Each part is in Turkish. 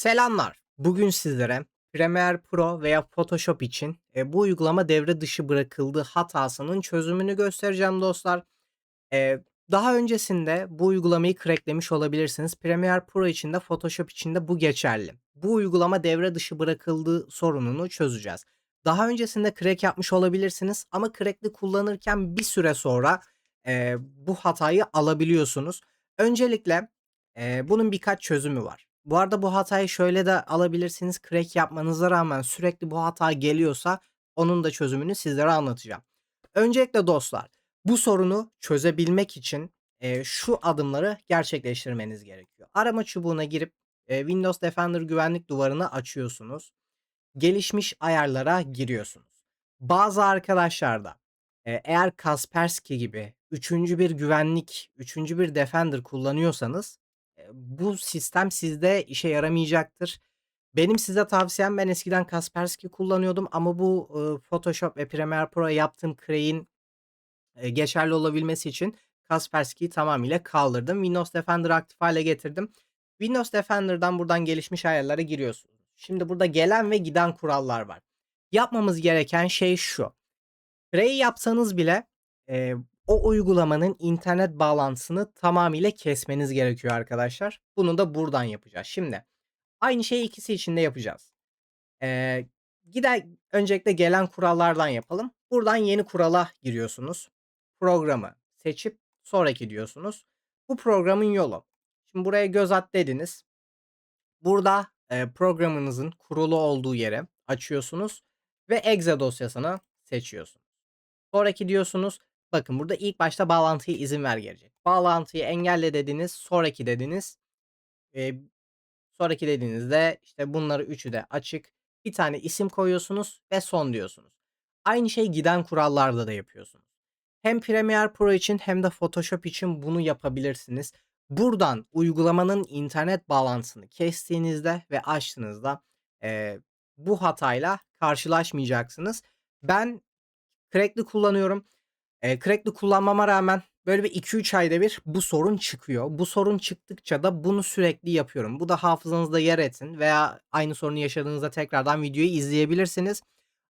Selamlar. Bugün sizlere Premiere Pro veya Photoshop için e, bu uygulama devre dışı bırakıldığı hatasının çözümünü göstereceğim dostlar. E, daha öncesinde bu uygulamayı cracklemiş olabilirsiniz. Premiere Pro için de Photoshop için de bu geçerli. Bu uygulama devre dışı bırakıldığı sorununu çözeceğiz. Daha öncesinde crack yapmış olabilirsiniz ama crackli kullanırken bir süre sonra e, bu hatayı alabiliyorsunuz. Öncelikle e, bunun birkaç çözümü var. Bu arada bu hatayı şöyle de alabilirsiniz. Crack yapmanıza rağmen sürekli bu hata geliyorsa onun da çözümünü sizlere anlatacağım. Öncelikle dostlar bu sorunu çözebilmek için e, şu adımları gerçekleştirmeniz gerekiyor. Arama çubuğuna girip e, Windows Defender güvenlik duvarını açıyorsunuz. Gelişmiş ayarlara giriyorsunuz. Bazı arkadaşlar da e, eğer Kaspersky gibi üçüncü bir güvenlik, üçüncü bir Defender kullanıyorsanız bu sistem sizde işe yaramayacaktır. Benim size tavsiyem ben eskiden Kaspersky kullanıyordum ama bu, ııı, Photoshop ve Premiere Pro'ya yaptığım crack'in, eee, geçerli olabilmesi için Kaspersky'yi tamamıyla kaldırdım. Windows Defender'ı aktif hâle getirdim. Windows Defender'dan buradan gelişmiş ayarlara giriyorsunuz. Şimdi burada gelen ve giden kurallar var. Yapmamız gereken şey şu: Crack'i yapsanız bile, eee, o uygulamanın internet bağlantısını tamamıyla kesmeniz gerekiyor arkadaşlar. Bunu da buradan yapacağız. Şimdi aynı şeyi ikisi için de yapacağız. Eee, gider öncelikle gelen kurallardan yapalım. Buradan yeni kurala giriyorsunuz. Programı seçip sonraki diyorsunuz. Bu programın yolu. Şimdi buraya göz at dediniz. Burada, eee, programınızın kurulu olduğu yere açıyorsunuz ve exe dosyasını seçiyorsunuz. Sonraki diyorsunuz. Bakın burada ilk başta bağlantıya izin ver gelecek. Bağlantıyı engelle dediniz, sonraki dediniz. Eee, sonraki dediğinizde işte bunları üçü de açık. Bir tane isim koyuyorsunuz ve son diyorsunuz. Aynı şey giden kurallarda da yapıyorsunuz. Hem Premiere Pro için hem de Photoshop için bunu yapabilirsiniz. Buradan uygulamanın internet bağlantısını kestiğinizde ve açtığınızda, eee, bu hatayla karşılaşmayacaksınız. Ben crack'li kullanıyorum. Eee, crack'li kullanmama rağmen böyle bir 2-3 ayda bir bu sorun çıkıyor. Bu sorun çıktıkça da bunu sürekli yapıyorum. Bu da hafızanızda yer etsin veya aynı sorunu yaşadığınızda tekrardan videoyu izleyebilirsiniz.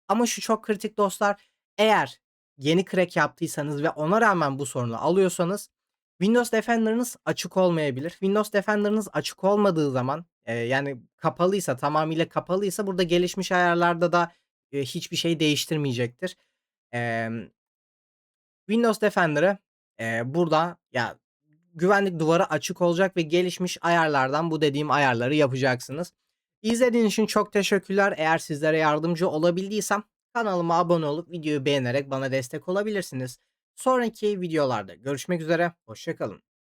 Ama şu çok kritik dostlar, eğer yeni crack yaptıysanız ve ona rağmen bu sorunu alıyorsanız Windows Defender'ınız açık olmayabilir. Windows Defender'ınız açık olmadığı zaman, eee, yani kapalıysa, tamamıyla kapalıysa burada gelişmiş ayarlarda da, eee, hiçbir şey değiştirmeyecektir. Emm Windows Defender'ı, eee, burada ya güvenlik duvarı açık olacak ve gelişmiş ayarlardan bu dediğim ayarları yapacaksınız. İzlediğiniz için çok teşekkürler. Eğer sizlere yardımcı olabildiysem kanalıma abone olup videoyu beğenerek bana destek olabilirsiniz. Sonraki videolarda görüşmek üzere, hoşça kalın.